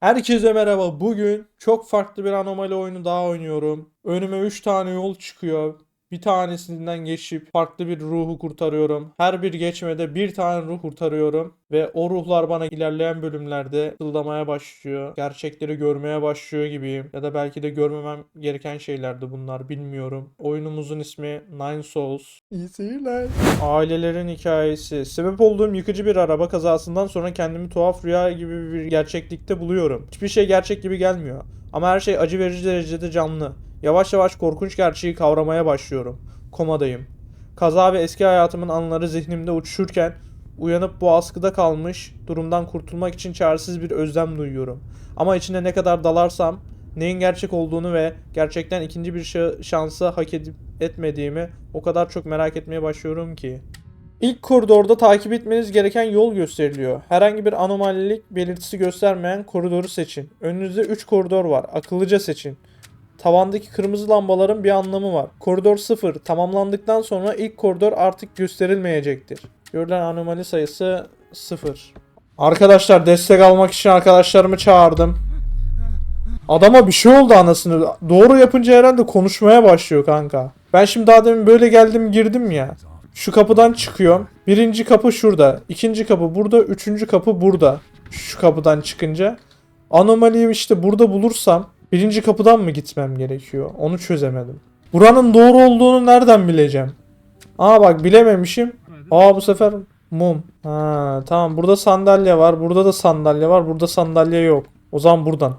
Herkese merhaba. Bugün çok farklı bir anomali oyunu daha oynuyorum. Önüme 3 tane yol çıkıyor. Bir tanesinden geçip farklı bir ruhu kurtarıyorum. Her bir geçmede bir tane ruh kurtarıyorum. Ve o ruhlar bana ilerleyen bölümlerde fısıldamaya başlıyor. Gerçekleri görmeye başlıyor gibiyim. Ya da belki de görmemem gereken şeylerdi bunlar bilmiyorum. Oyunumuzun ismi Nine Souls. İyi seyirler. Ailelerin hikayesi. Sebep olduğum yıkıcı bir araba kazasından sonra kendimi tuhaf rüya gibi bir gerçeklikte buluyorum. Hiçbir şey gerçek gibi gelmiyor. Ama her şey acı verici derecede canlı. Yavaş yavaş korkunç gerçeği kavramaya başlıyorum. Komadayım. Kaza ve eski hayatımın anıları zihnimde uçuşurken uyanıp bu askıda kalmış durumdan kurtulmak için çaresiz bir özlem duyuyorum. Ama içine ne kadar dalarsam neyin gerçek olduğunu ve gerçekten ikinci bir şa- şansı hak edip etmediğimi o kadar çok merak etmeye başlıyorum ki. İlk koridorda takip etmeniz gereken yol gösteriliyor. Herhangi bir anomalilik belirtisi göstermeyen koridoru seçin. Önünüzde 3 koridor var. Akıllıca seçin. Tavandaki kırmızı lambaların bir anlamı var. Koridor 0 tamamlandıktan sonra ilk koridor artık gösterilmeyecektir. Görülen anomali sayısı 0. Arkadaşlar destek almak için arkadaşlarımı çağırdım. Adama bir şey oldu anasını. Doğru yapınca herhalde konuşmaya başlıyor kanka. Ben şimdi daha demin böyle geldim girdim ya. Şu kapıdan çıkıyorum. Birinci kapı şurada. ikinci kapı burada. Üçüncü kapı burada. Şu kapıdan çıkınca. Anomaliyi işte burada bulursam birinci kapıdan mı gitmem gerekiyor? Onu çözemedim. Buranın doğru olduğunu nereden bileceğim? Aa bak bilememişim. Aa bu sefer mum. Ha tamam burada sandalye var. Burada da sandalye var. Burada sandalye yok. O zaman buradan.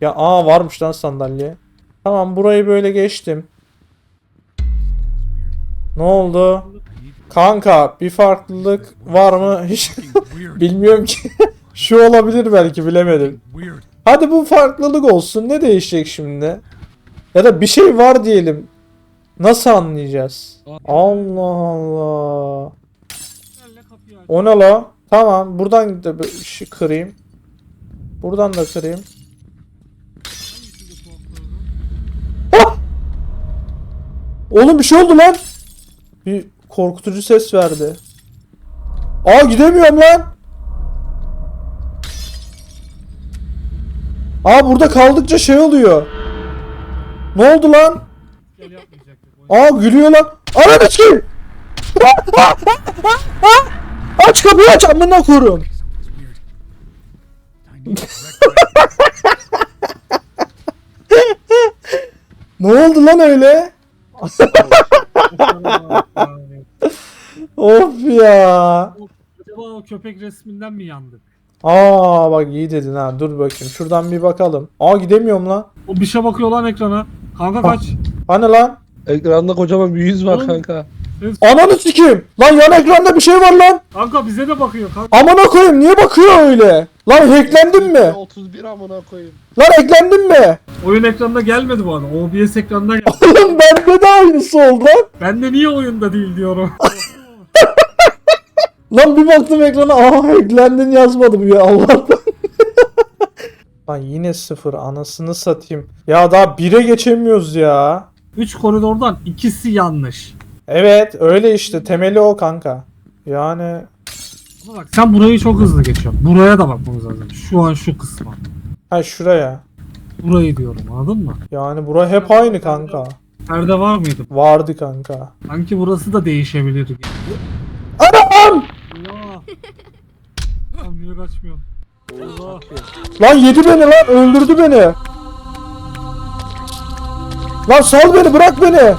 Ya aa varmış lan sandalye. Tamam burayı böyle geçtim. Ne oldu? Kanka bir farklılık var mı? Hiç bilmiyorum ki. Şu olabilir belki bilemedim. Hadi bu farklılık olsun. Ne değişecek şimdi? Ya da bir şey var diyelim. Nasıl anlayacağız? Allah Allah. O ne la? Tamam buradan da bir şey kırayım. Buradan da kırayım. Oğlum bir şey oldu lan. Bir korkutucu ses verdi. Aa gidemiyorum lan. Aa burada kaldıkça şey oluyor. Ne oldu lan? Aa gülüyor lan. Ananı sikeyim. aç kapıyı aç amına correct Ne oldu lan öyle? Of ya. Acaba o köpek resminden mi yandık? Aa bak iyi dedin ha. Dur bakayım. Şuradan bir bakalım. Aa gidemiyorum lan. O bir şey bakıyor lan ekrana. Kanka kaç. Hani lan? Ekranda kocaman bir yüz var Oğlum. kanka. Ananı sikeyim. Lan yan ekranda bir şey var lan. Kanka bize de bakıyor kanka. Amına koyayım niye bakıyor öyle? Lan hacklendin mi? 31 amına koyayım. Lan hacklendin mi? Oyun ekranında gelmedi bu arada. OBS ekranında geldi. Oğlum bende de aynısı oldu lan. ben de niye oyunda değil diyorum. Lan bir baktım ekrana aa hacklendin yazmadı bu ya Allah'tan. Lan yine sıfır anasını satayım. Ya daha bire geçemiyoruz ya. 3 koridordan ikisi yanlış. Evet öyle işte temeli o kanka. Yani Ama bak sen burayı çok hızlı geçiyorsun. Buraya da bakmamız lazım. Şu an şu kısma. ha şuraya. Burayı diyorum anladın mı? Yani bura hep aynı kanka. Perde var mıydı? Vardı kanka. Sanki burası da değişebilir gibi. Anam! Allah. Lan niye kaçmıyorsun? Allah. Lan yedi beni lan öldürdü beni. Lan sal beni bırak beni.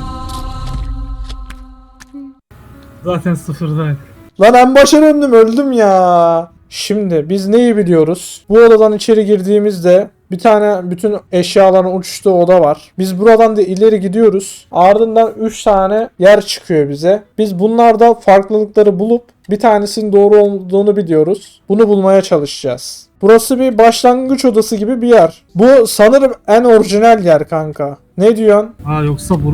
Zaten sıfırdaydı. Lan en başa döndüm öldüm ya. Şimdi biz neyi biliyoruz? Bu odadan içeri girdiğimizde bir tane bütün eşyaların uçuştuğu oda var. Biz buradan da ileri gidiyoruz. Ardından 3 tane yer çıkıyor bize. Biz bunlarda farklılıkları bulup bir tanesinin doğru olduğunu biliyoruz. Bunu bulmaya çalışacağız. Burası bir başlangıç odası gibi bir yer. Bu sanırım en orijinal yer kanka. Ne diyorsun? Ha yoksa bur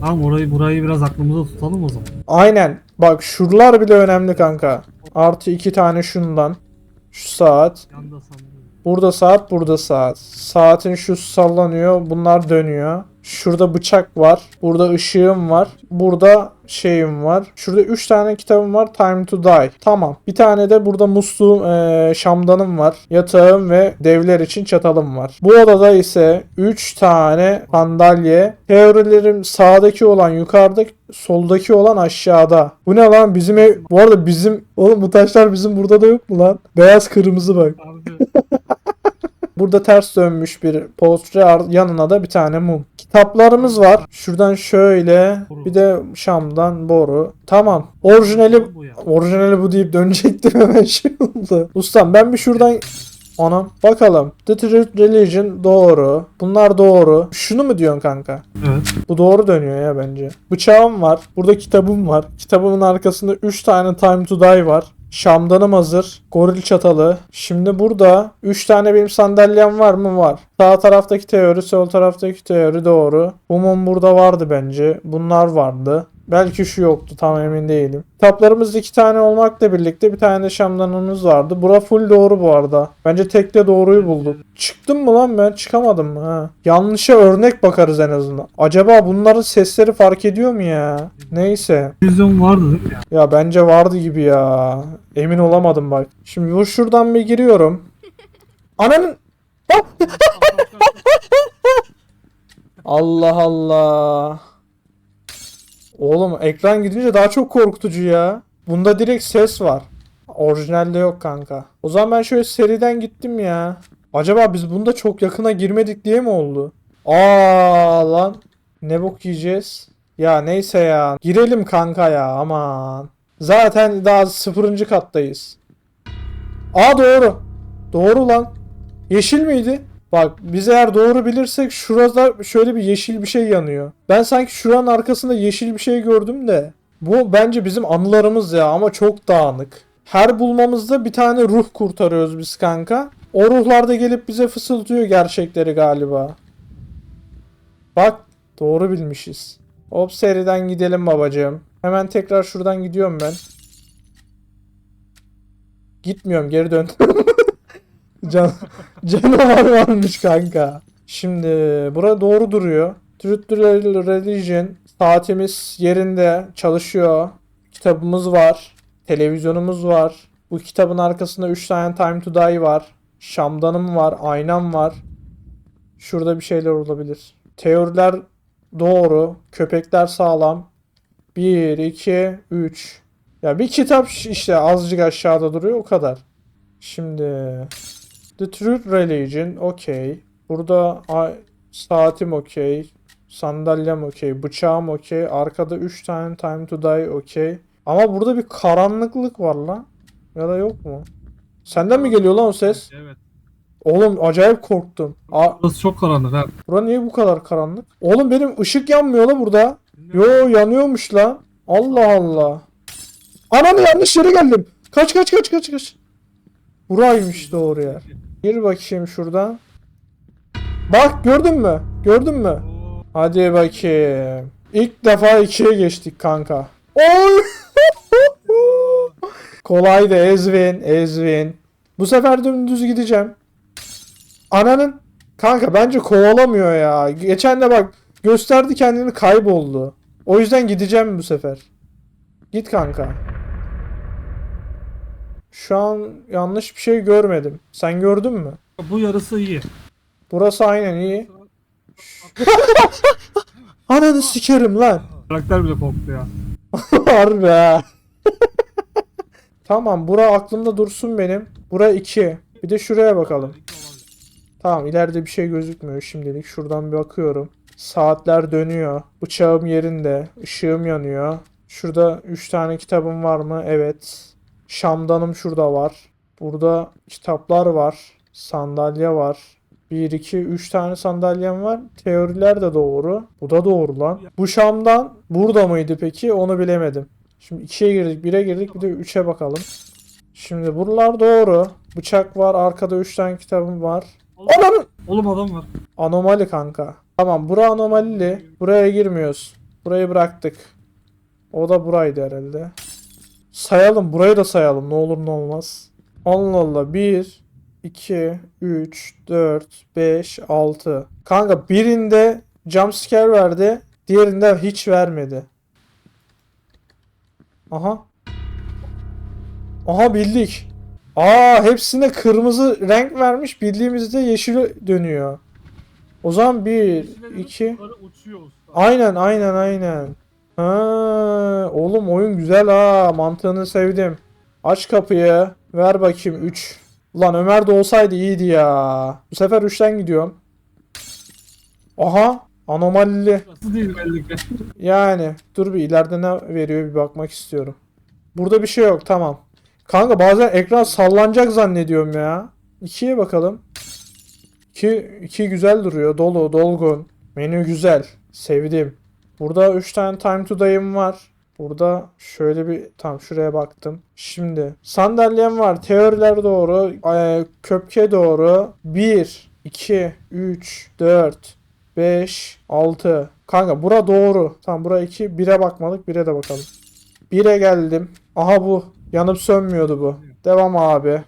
Tamam orayı burayı biraz aklımızda tutalım o zaman. Aynen. Bak şuralar bile önemli kanka. Artı iki tane şundan. Şu saat. Yanda. Burada saat, burada saat. Saatin şu sallanıyor, bunlar dönüyor. Şurada bıçak var. Burada ışığım var. Burada şeyim var. Şurada 3 tane kitabım var. Time to Die. Tamam. Bir tane de burada musluğum, eee, şamdanım var. Yatağım ve devler için çatalım var. Bu odada ise 3 tane sandalye. Teorilerim sağdaki olan yukarıda, soldaki olan aşağıda. Bu ne lan? Bizim ev... Bu arada bizim... Oğlum bu taşlar bizim burada da yok mu lan? Beyaz kırmızı bak. Burada ters dönmüş bir portre ar- yanına da bir tane mum. Kitaplarımız var. Şuradan şöyle bir de Şam'dan boru. Tamam. Orijinali orijinali bu deyip dönecektim hemen şey oldu. Ustam ben bir şuradan Anam bakalım. The Truth Religion doğru. Bunlar doğru. Şunu mu diyorsun kanka? Evet. Bu doğru dönüyor ya bence. Bıçağım var. Burada kitabım var. Kitabımın arkasında 3 tane Time to Die var. Şamdanım hazır. Goril çatalı. Şimdi burada 3 tane benim sandalyem var mı? Var. Sağ taraftaki teori, sol taraftaki teori doğru. Umum burada vardı bence. Bunlar vardı. Belki şu yoktu tam emin değilim. Kitaplarımız iki tane olmakla birlikte bir tane de şamdanımız vardı. Bura full doğru bu arada. Bence tekte doğruyu bulduk. Çıktım mı lan ben? Çıkamadım mı? Ha. Yanlışa örnek bakarız en azından. Acaba bunların sesleri fark ediyor mu ya? Neyse. Vizyon vardı değil mi ya? Ya bence vardı gibi ya. Emin olamadım bak. Şimdi bu şuradan bir giriyorum. Ananın... Ah! Allah Allah. Oğlum ekran gidince daha çok korkutucu ya. Bunda direkt ses var. Orijinalde yok kanka. O zaman ben şöyle seriden gittim ya. Acaba biz bunda çok yakına girmedik diye mi oldu? Aa lan. Ne bok yiyeceğiz? Ya neyse ya. Girelim kanka ya aman. Zaten daha sıfırıncı kattayız. Aa doğru. Doğru lan. Yeşil miydi? Bak biz eğer doğru bilirsek şurada şöyle bir yeşil bir şey yanıyor. Ben sanki şuranın arkasında yeşil bir şey gördüm de. Bu bence bizim anılarımız ya ama çok dağınık. Her bulmamızda bir tane ruh kurtarıyoruz biz kanka. O ruhlar da gelip bize fısıldıyor gerçekleri galiba. Bak doğru bilmişiz. Hop seriden gidelim babacığım. Hemen tekrar şuradan gidiyorum ben. Gitmiyorum geri dön. Can, canavar varmış kanka. Şimdi bura doğru duruyor. Truth Religion saatimiz yerinde çalışıyor. Kitabımız var. Televizyonumuz var. Bu kitabın arkasında 3 tane Time to Die var. Şamdanım var. Aynam var. Şurada bir şeyler olabilir. Teoriler doğru. Köpekler sağlam. 1, 2, 3. Ya bir kitap işte azıcık aşağıda duruyor o kadar. Şimdi The Truth Religion okey. Burada saatim okey. Sandalyem okey. Bıçağım okey. Arkada 3 tane Time to Die okey. Ama burada bir karanlıklık var lan. Ya da yok mu? Senden mi geliyor lan o ses? Evet. Oğlum acayip korktum. Burası çok karanlık ha. bura niye bu kadar karanlık? Oğlum benim ışık yanmıyor la burada. Yo yanıyormuş lan. Allah Allah. Ananı yanlış yere geldim. Kaç kaç kaç kaç kaç. Buraymış doğru yer. Gir bakayım şuradan. Bak gördün mü? Gördün mü? Hadi bakayım. İlk defa ikiye geçtik kanka. Oy! Kolaydı Ezvin, Ezvin. Bu sefer dümdüz gideceğim. Ananın kanka bence kovalamıyor ya. Geçen de bak gösterdi kendini kayboldu. O yüzden gideceğim bu sefer. Git kanka. Şu an yanlış bir şey görmedim. Sen gördün mü? Bu yarısı iyi. Burası aynen iyi. Ananı sikerim lan. Karakter bile korktu ya. Harbi ha. tamam bura aklımda dursun benim. Bura 2. Bir de şuraya bakalım. Tamam ileride bir şey gözükmüyor şimdilik. Şuradan bir bakıyorum. Saatler dönüyor. Bıçağım yerinde. ışığım yanıyor. Şurada 3 tane kitabım var mı? Evet. Şamdanım şurada var. Burada kitaplar var. Sandalye var. 1, 2, 3 tane sandalyem var. Teoriler de doğru. Bu da doğru lan. Bu Şam'dan burada mıydı peki? Onu bilemedim. Şimdi 2'ye girdik, 1'e girdik, bir de 3'e bakalım. Şimdi buralar doğru. Bıçak var, arkada 3 tane kitabım var. Ananı! Oğlum adam var. Anomali kanka. Tamam bura anomalili. Buraya girmiyoruz. Burayı bıraktık. O da buraydı herhalde. Sayalım. Burayı da sayalım. Ne olur ne olmaz. Allah Allah. 1, 2, 3, 4, 5, 6. Kanka birinde jumpscare verdi. Diğerinde hiç vermedi. Aha. Aha bildik. Aa hepsine kırmızı renk vermiş. Bildiğimizde yeşil dönüyor. O zaman bir, iki. Yukarı uçuyor usta. Aynen aynen aynen. Ha, oğlum oyun güzel ha. Mantığını sevdim. Aç kapıyı. Ver bakayım 3. Ulan Ömer de olsaydı iyiydi ya. Bu sefer 3'ten gidiyorum. Aha. Anomalili. Yani dur bir ileride ne veriyor bir bakmak istiyorum. Burada bir şey yok tamam. Kanka bazen ekran sallanacak zannediyorum ya. 2'ye bakalım. 2 2 güzel duruyor. Dolu, dolgun. Menü güzel. Sevdim. Burada 3 tane time to day'ım var. Burada şöyle bir tam şuraya baktım. Şimdi sandalyem var. Teoriler doğru. Ee, köpke doğru. 1 2 3 4 5 6 Kanka bura doğru. Tamam bura 2. 1'e bakmadık. 1'e de bakalım. 1'e geldim. Aha bu. Yanıp sönmüyordu bu. Devam abi.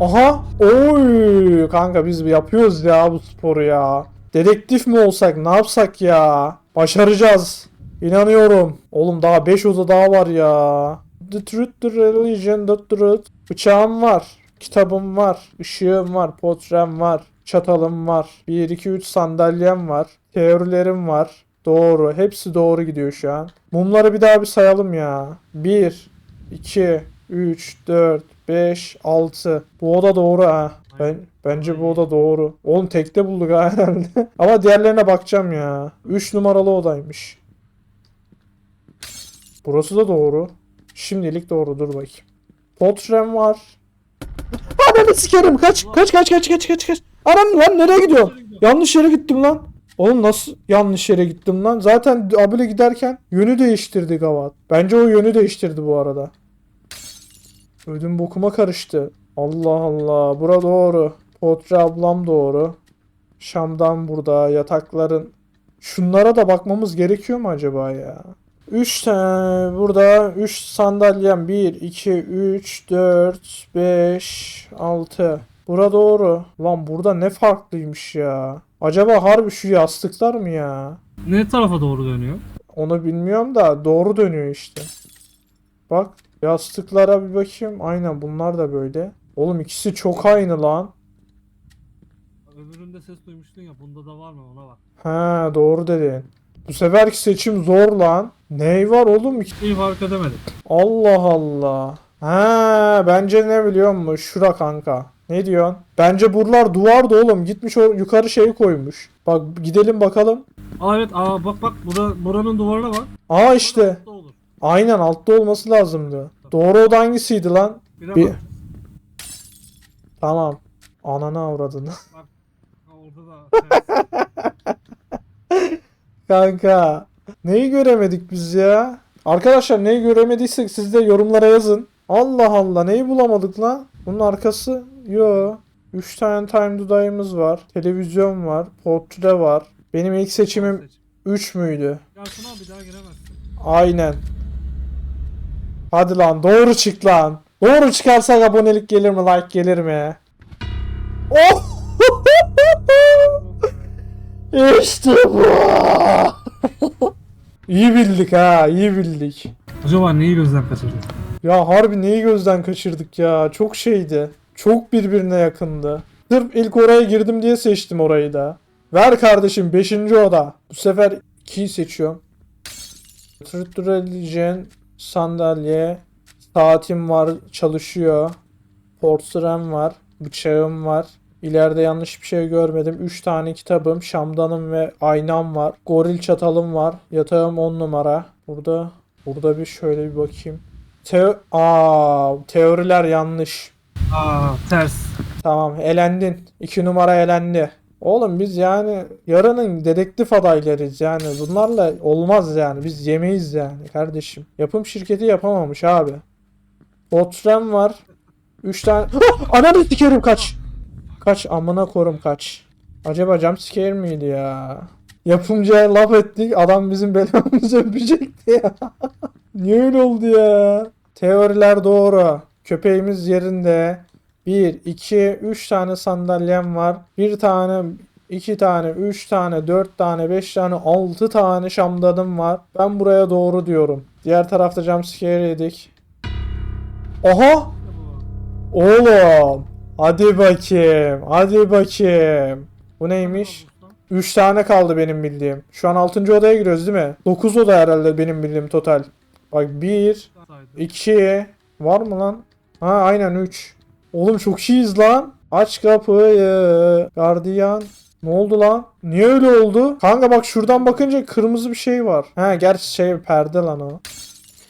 Aha. Oy. Kanka biz yapıyoruz ya bu sporu ya. Dedektif mi olsak ne yapsak ya? Başaracağız. İnanıyorum. Oğlum daha 5 oda daha var ya. The truth, the religion, the truth. Bıçağım var. Kitabım var. ışığım var. Portrem var. Çatalım var. 1, 2, 3 sandalyem var. Teorilerim var. Doğru. Hepsi doğru gidiyor şu an. Mumları bir daha bir sayalım ya. 1, 2, 3, 4, 5, 6. Bu oda doğru ha. Ben, bence bu oda doğru. Oğlum tekte bulduk ha herhalde. Ama diğerlerine bakacağım ya. 3 numaralı odaymış. Burası da doğru. Şimdilik doğru dur bakayım. Portrem var. Ananı sikerim kaç kaç kaç kaç kaç kaç kaç. Anam lan nereye gidiyorum? Yanlış yere gittim lan. Oğlum nasıl yanlış yere gittim lan? Zaten abile giderken yönü değiştirdi Gavat. Bence o yönü değiştirdi bu arada. Ödüm bokuma karıştı. Allah Allah. Bura doğru. Potre ablam doğru. Şam'dan burada. Yatakların. Şunlara da bakmamız gerekiyor mu acaba ya? 3 tane burada 3 sandalyem 1 2 3 4 5 6 Bura doğru. Lan burada ne farklıymış ya. Acaba harbi şu yastıklar mı ya? Ne tarafa doğru dönüyor? Onu bilmiyorum da doğru dönüyor işte. Bak yastıklara bir bakayım. Aynen bunlar da böyle. Oğlum ikisi çok aynı lan. Öbüründe ses duymuştun ya bunda da var mı ona bak. Ha doğru dedin. Bu seferki seçim zor lan. Ney var oğlum? İyi fark edemedim. Allah Allah. Ha bence ne biliyor musun? Şura kanka. Ne diyorsun? Bence buralar duvardı oğlum. Gitmiş o yukarı şeyi koymuş. Bak gidelim bakalım. Aa evet aa bak bak bura, buranın duvarına bak. Aa işte. Altta olur. Aynen altta olması lazımdı. Doğru oda hangisiydi lan? Bir Bir-. Tamam. Ananı avradını. Ha, orada da ters. Kanka. Neyi göremedik biz ya? Arkadaşlar neyi göremediysek siz de yorumlara yazın. Allah Allah neyi bulamadık lan? Bunun arkası yo. 3 tane time die'miz var. Televizyon var. Portre var. Benim ilk seçimim Seç. 3 müydü? Yasin abi daha giremezsin. Aynen. Hadi lan doğru çık lan. Doğru çıkarsak abonelik gelir mi? Like gelir mi? Oh! işte bu. iyi bildik ha, iyi bildik. Acaba neyi gözden kaçırdık? Ya harbi neyi gözden kaçırdık ya. Çok şeydi. Çok birbirine yakındı. Sırf ilk oraya girdim diye seçtim orayı da. Ver kardeşim 5. oda. Bu sefer 2'yi seçiyorum. Religion sandalye saatim var çalışıyor. Portstrem var. Bıçağım var. İleride yanlış bir şey görmedim. 3 tane kitabım, şamdanım ve aynam var. Goril çatalım var. Yatağım 10 numara. Burada burada bir şöyle bir bakayım. Teo Aa, teoriler yanlış. Aa ters. Tamam elendin. 2 numara elendi. Oğlum biz yani yarının dedektif adaylarıyız yani. Bunlarla olmaz yani. Biz yemeyiz yani kardeşim. Yapım şirketi yapamamış abi. Otrem var. 3 tane... Ananı sikerim kaç. Kaç amına korum kaç. Acaba jump scare miydi ya? Yapımcıya laf ettik. Adam bizim belamızı öpecekti ya. Niye öyle oldu ya? Teoriler doğru. Köpeğimiz yerinde. 1, 2, 3 tane sandalyem var. Bir tane 2 tane, 3 tane, 4 tane, 5 tane, 6 tane Şam'danım var. Ben buraya doğru diyorum. Diğer tarafta jumpscare yedik. Oha! Oğlum! Hadi bakayım. Hadi bakayım. Bu neymiş? 3 tane kaldı benim bildiğim. Şu an 6. odaya giriyoruz değil mi? 9 oda herhalde benim bildiğim total. Bak 1, 2 var mı lan? Ha aynen 3. Oğlum çok iyiyiz lan. Aç kapıyı. Gardiyan. Ne oldu lan? Niye öyle oldu? Kanka bak şuradan bakınca kırmızı bir şey var. Ha gerçi şey perde lan o.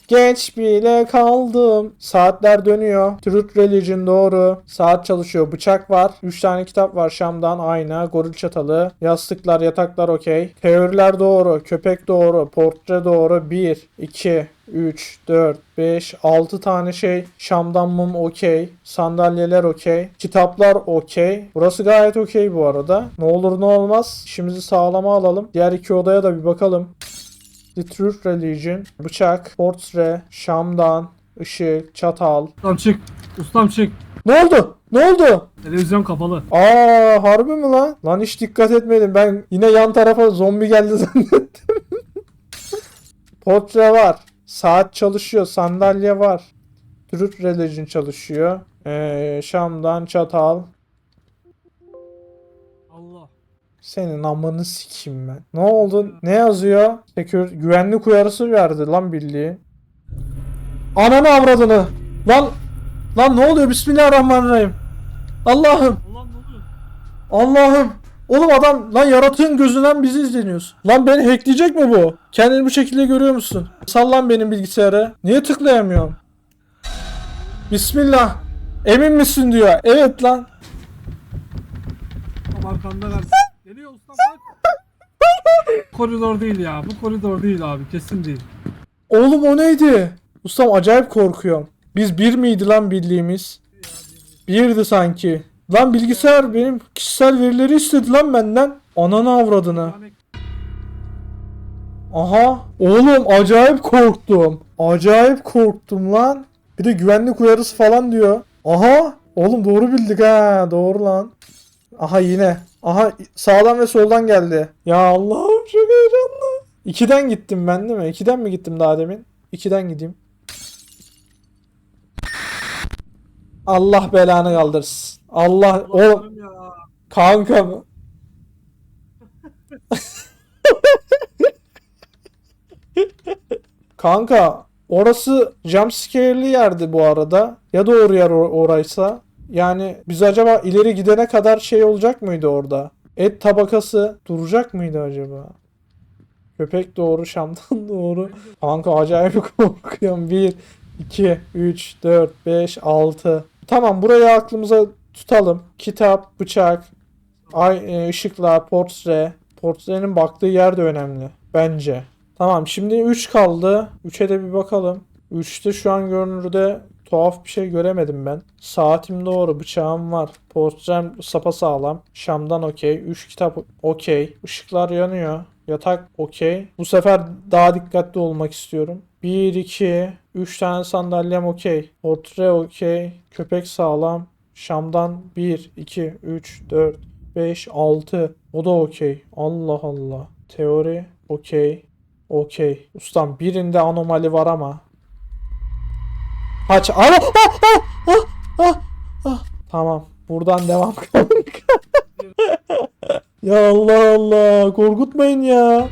Geç bile kaldım. Saatler dönüyor. Truth Religion doğru. Saat çalışıyor. Bıçak var. 3 tane kitap var. Şam'dan ayna. Goril çatalı. Yastıklar, yataklar okey. Teoriler doğru. Köpek doğru. Portre doğru. 1, 2, 3, 4, 5, 6 tane şey. Şam'dan mum okey. Sandalyeler okey. Kitaplar okey. Burası gayet okey bu arada. Ne olur ne olmaz. İşimizi sağlama alalım. Diğer iki odaya da bir bakalım. The Truth Religion, bıçak, portre, şamdan, ışık, çatal. Ustam çık. Ustam çık. Ne oldu? Ne oldu? Televizyon kapalı. Aa harbi mi lan? Lan hiç dikkat etmedim. Ben yine yan tarafa zombi geldi zannettim. portre var. Saat çalışıyor. Sandalye var. Truth Religion çalışıyor. Ee, şamdan, çatal. Senin amını sikeyim ben. Ne oldu? Ne yazıyor? Secure, güvenlik uyarısı verdi lan bildiğin. Ananı avradını. Lan lan ne oluyor? Bismillahirrahmanirrahim. Allah'ım. Allah'ım. Oğlum adam lan yaratığın gözünden bizi izleniyoruz. Lan beni hackleyecek mi bu? Kendini bu şekilde görüyor musun? Sallan benim bilgisayara. Niye tıklayamıyorum? Bismillah. Emin misin diyor. Evet lan. Tam arkanda versin. Geliyor ustam bak. koridor değil ya. Bu koridor değil abi. Kesin değil. Oğlum o neydi? Ustam acayip korkuyorum. Biz bir miydi lan bildiğimiz? Birdi sanki. Lan bilgisayar benim kişisel verileri istedi lan benden. Ananı avradını. Aha. Oğlum acayip korktum. Acayip korktum lan. Bir de güvenlik uyarısı falan diyor. Aha. Oğlum doğru bildik ha. Doğru lan. Aha yine. Aha sağdan ve soldan geldi. Ya Allah'ım çok heyecanlı. İkiden gittim ben değil mi? İkiden mi gittim daha demin? İkiden gideyim. Allah belanı kaldırsın. Allah ya. kanka mı? Kanka orası jumpscare'li yerdi bu arada. Ya doğru yer or- oraysa. Yani biz acaba ileri gidene kadar şey olacak mıydı orada? Et tabakası duracak mıydı acaba? Köpek doğru, şamdan doğru. Kanka acayip korkuyorum. 1, 2, 3, 4, 5, 6. Tamam burayı aklımıza tutalım. Kitap, bıçak, ay, e, ışıklar, portre. Portrenin baktığı yer de önemli. Bence. Tamam şimdi 3 kaldı. 3'e de bir bakalım. 3'te şu an görünürde tuhaf bir şey göremedim ben. Saatim doğru, bıçağım var. Portrem sapasağlam. Şamdan okey. 3 kitap okey. Işıklar yanıyor. Yatak okey. Bu sefer daha dikkatli olmak istiyorum. 1, 2, 3 tane sandalyem okey. Portre okey. Köpek sağlam. Şamdan 1, 2, 3, 4, 5, 6. O da okey. Allah Allah. Teori okey. Okey. Ustam birinde anomali var ama. Aç. Ana! Ah, ah, ah, ah, ah. Tamam. Buradan devam kanka. ya Allah Allah. Korkutmayın ya.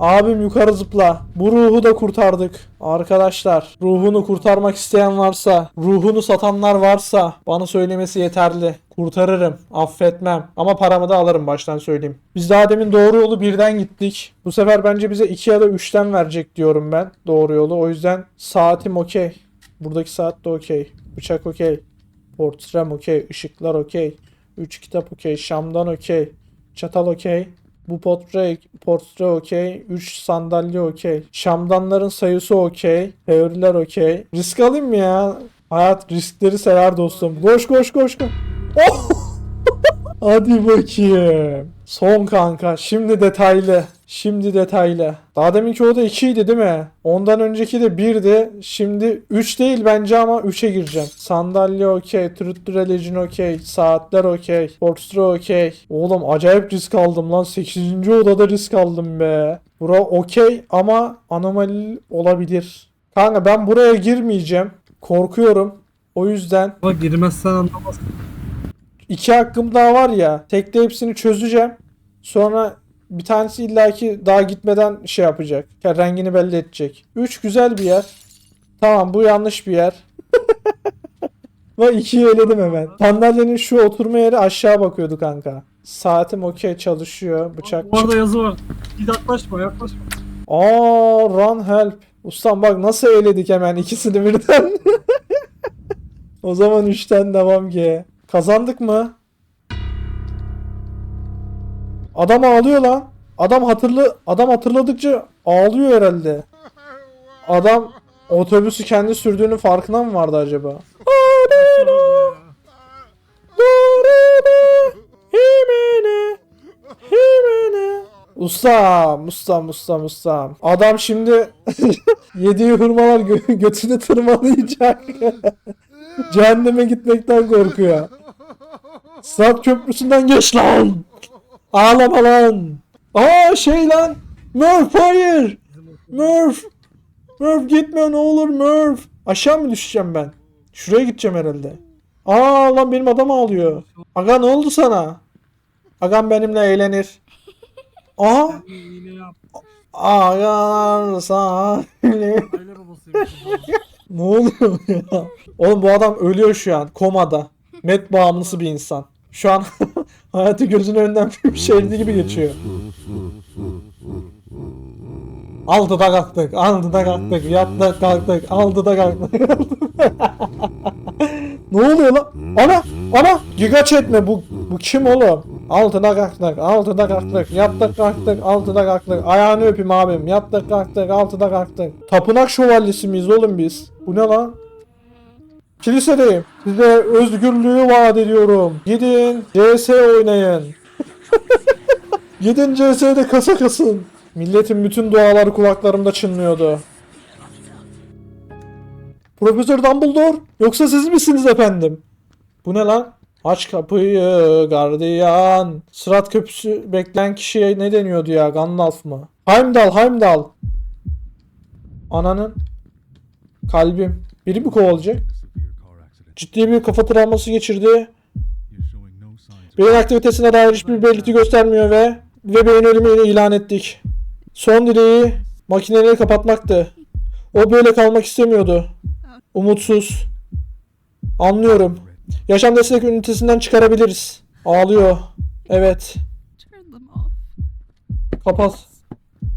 Abim yukarı zıpla. Bu ruhu da kurtardık. Arkadaşlar ruhunu kurtarmak isteyen varsa, ruhunu satanlar varsa bana söylemesi yeterli. Kurtarırım. Affetmem. Ama paramı da alırım baştan söyleyeyim. Biz daha demin doğru yolu birden gittik. Bu sefer bence bize 2 ya da 3'ten verecek diyorum ben doğru yolu. O yüzden saatim okey. Buradaki saat de okey. Bıçak okey. Portrem okey. Işıklar okey. 3 kitap okey. Şamdan okey. Çatal okey. Bu portre, portre okey. 3 sandalye okey. Şamdanların sayısı okey. Teoriler okey. Risk alayım mı ya? Hayat riskleri sever dostum. Koş koş koş koş. Oh! Hadi bakayım. Son kanka. Şimdi detaylı. Şimdi detaylı. Daha deminki o da 2 idi değil mi? Ondan önceki de 1'di. Şimdi 3 değil bence ama 3'e gireceğim. Sandalye okey. Truth Religion okey. Saatler okey. Orchestra okey. Oğlum acayip risk aldım lan. 8. odada risk aldım be. Bura okey ama anomali olabilir. Kanka ben buraya girmeyeceğim. Korkuyorum. O yüzden Ama girmezsen anlamaz. iki hakkım daha var ya. Tekte hepsini çözeceğim. Sonra bir tanesi illaki daha gitmeden şey yapacak. Ya rengini belli edecek. 3 güzel bir yer. Tamam bu yanlış bir yer. Ve ikiyi eledim hemen. Sandalyenin şu oturma yeri aşağı bakıyordu kanka. Saatim okey çalışıyor. Bıçak. Bu arada yazı var. Bir yaklaşma yaklaşma. Aa run help. Ustam bak nasıl eledik hemen ikisini birden. o zaman 3'ten devam ki. Kazandık mı? Adam ağlıyor lan. Adam hatırlı adam hatırladıkça ağlıyor herhalde. Adam otobüsü kendi sürdüğünün farkına mı vardı acaba? Ustam, ustam, ustam, ustam. Adam şimdi yediği hurmalar gö- götünü tırmalayacak. Cehenneme gitmekten korkuyor. Sırat köprüsünden geç lan. Ağlama lan. Aa şey lan. Murph hayır. Murph. Murph gitme ne olur Murph. Aşağı mı düşeceğim ben? Şuraya gideceğim herhalde. Aa lan benim adam ağlıyor. Aga ne oldu sana? Agam benimle eğlenir. Yap. Ağlar babasıymış. Ne oluyor ya? Oğlum bu adam ölüyor şu an. Komada. Met bağımlısı bir insan. Şu an hayatı gözünün önünden bir şeridi gibi geçiyor. Aldı da kalktık, aldı da kalktık, yattık kalktık, aldı da kalktık. ne oluyor lan? Ana, ana, giga çetme bu, bu kim oğlum? Altına kalktık, altına kalktık, yattık kalktık, altına kalktık. Ayağını öpeyim abim, yattık kalktık, altına kalktık. Tapınak şövalyesi miyiz oğlum biz? Bu ne lan? Kilisedeyim. Size özgürlüğü vaat ediyorum. Gidin CS oynayın. Gidin CS'de kasa kasın. Milletin bütün duaları kulaklarımda çınlıyordu. Profesör Dumbledore yoksa siz misiniz efendim? Bu ne lan? Aç kapıyı gardiyan. Sırat köprüsü bekleyen kişiye ne deniyordu ya? Gandalf mı? Heimdall, Heimdall. Ananın kalbim. Biri mi kovalayacak? Ciddi bir kafa travması geçirdi. Beyin aktivitesine dair hiçbir belirti göstermiyor ve ve beyin ölümünü ilan ettik. Son dileği makineleri kapatmaktı. O böyle kalmak istemiyordu. Umutsuz. Anlıyorum. Yaşam destek ünitesinden çıkarabiliriz. Ağlıyor. Evet. Kapat.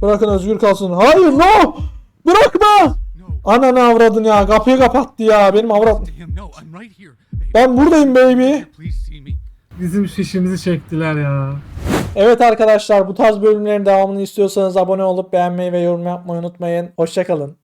Bırakın özgür kalsın. Hayır no! Bırakma! Ananı avradın ya. Kapıyı kapattı ya. Benim avrat. Ben buradayım baby. Bizim şişimizi çektiler ya. Evet arkadaşlar bu tarz bölümlerin devamını istiyorsanız abone olup beğenmeyi ve yorum yapmayı unutmayın. Hoşçakalın.